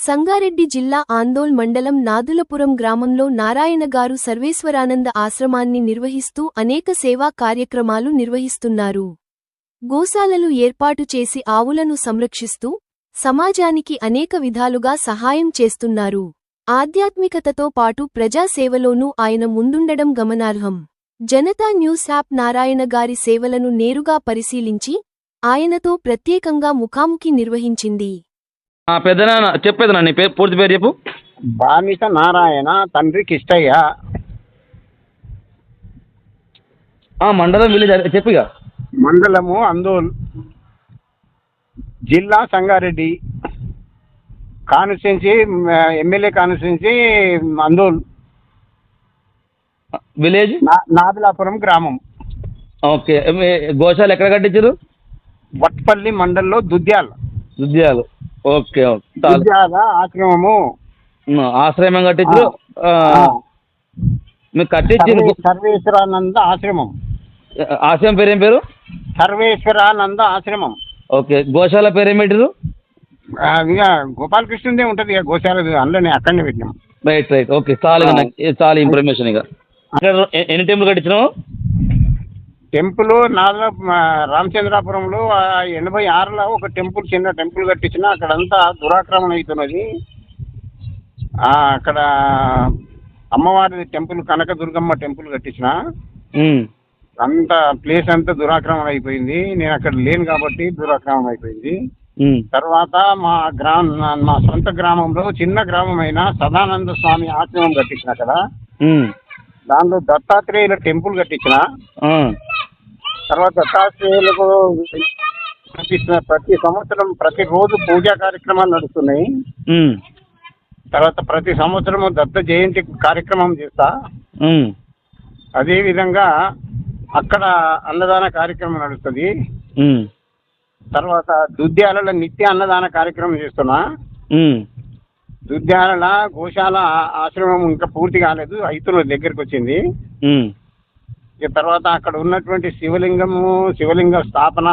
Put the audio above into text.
సంగారెడ్డి జిల్లా ఆందోల్ మండలం నాదులపురం గ్రామంలో నారాయణగారు సర్వేశ్వరానంద ఆశ్రమాన్ని నిర్వహిస్తూ అనేక సేవా కార్యక్రమాలు నిర్వహిస్తున్నారు. గోశాలలు ఏర్పాటు చేసి ఆవులను సంరక్షిస్తూ సమాజానికి అనేక విధాలుగా సహాయం చేస్తున్నారు. ఆధ్యాత్మికతతో పాటు ప్రజాసేవలోనూ ఆయన ముందుండడం గమనార్హం. జనతా న్యూస్ యాప్ నారాయణ గారి సేవలను నేరుగా పరిశీలించి ఆయనతో ప్రత్యేకంగా ముఖాముఖి నిర్వహించింది. పెద్దనాన్న చెప్పేదన్నా నీ పేరు పూర్తి పేరు చెప్పు. బానిస నారాయణ తండ్రి కిష్టయ్య. మండలం విలేజ్ అదే చెప్పు ఇక. మండలము అందోల్ జిల్లా Sangareddy constituency MLA constituency Andol. Village? నా- నాదిలాపురం గ్రామం. ఓకే మీ గోశాల ఎక్కడ కట్టించారు? వట్పల్లి మండల్లో దుద్యాల. దుద్యాలు. Okay okay. ఆశ్రమము. ఆశ్రమం మీకు కట్టించారు సర్వే- సర్వేశ్వరానంద ఆశ్రమం. ఆశ్రమం పేరు ఏం పేరు? సర్వేశ్వరానంద ఆశ్రమం. ఓకే గోశాల పేరు ఏం పెట్టారు? గోపాలకృష్ణుదే ఉంటుంది ఇక గోశాల అందులోనే అక్కడనే పెట్టినాం. Right right. ఓకే చాలు చాలు ఇన్ఫర్మేషన్ ఇక. ఎన్ని టెంపుల్ కట్టించినావు? టెంపుల్ నాలుగు రామచంద్రాపురంలో ఎనభై ఆరులో ఒక టెంపుల్ చిన్న టెంపుల్ కట్టించిన అక్కడంతా దురాక్రమణ అవుతున్నది. అక్కడ అమ్మవారి టెంపుల్ కనకదుర్గమ్మ టెంపుల్ కట్టించిన. అంత ప్లేస్ అంతా దురాక్రమణ అయిపోయింది. నేను అక్కడ లేను కాబట్టి దురాక్రమణ అయిపోయింది. తర్వాత మా గ్రామ మా సొంత గ్రామంలో చిన్న గ్రామం అయిన సదానంద స్వామి ఆశ్రమం కట్టించిన అక్కడ. దాంట్లో దత్తాత్రేయుల టెంపుల్ కట్టించిన. తర్వాత కనిపిస్తున్న ప్రతి సంవత్సరం ప్రతి రోజు పూజా కార్యక్రమాలు నడుస్తున్నాయి. తర్వాత ప్రతి సంవత్సరం దత్త జయంతి కార్యక్రమం చేస్తా. ఉమ్, అదేవిధంగా అక్కడ అన్నదాన కార్యక్రమం నడుస్తుంది. తర్వాత దుద్యాలలో నిత్య అన్నదాన కార్యక్రమం చేస్తున్నా. దుద్యాల గోశాల ఆశ్రమం ఇంకా పూర్తి కాలేదు. ఐతుల దగ్గరికి వచ్చింది. ఇక తర్వాత అక్కడ ఉన్నటువంటి శివలింగము శివలింగ స్థాపన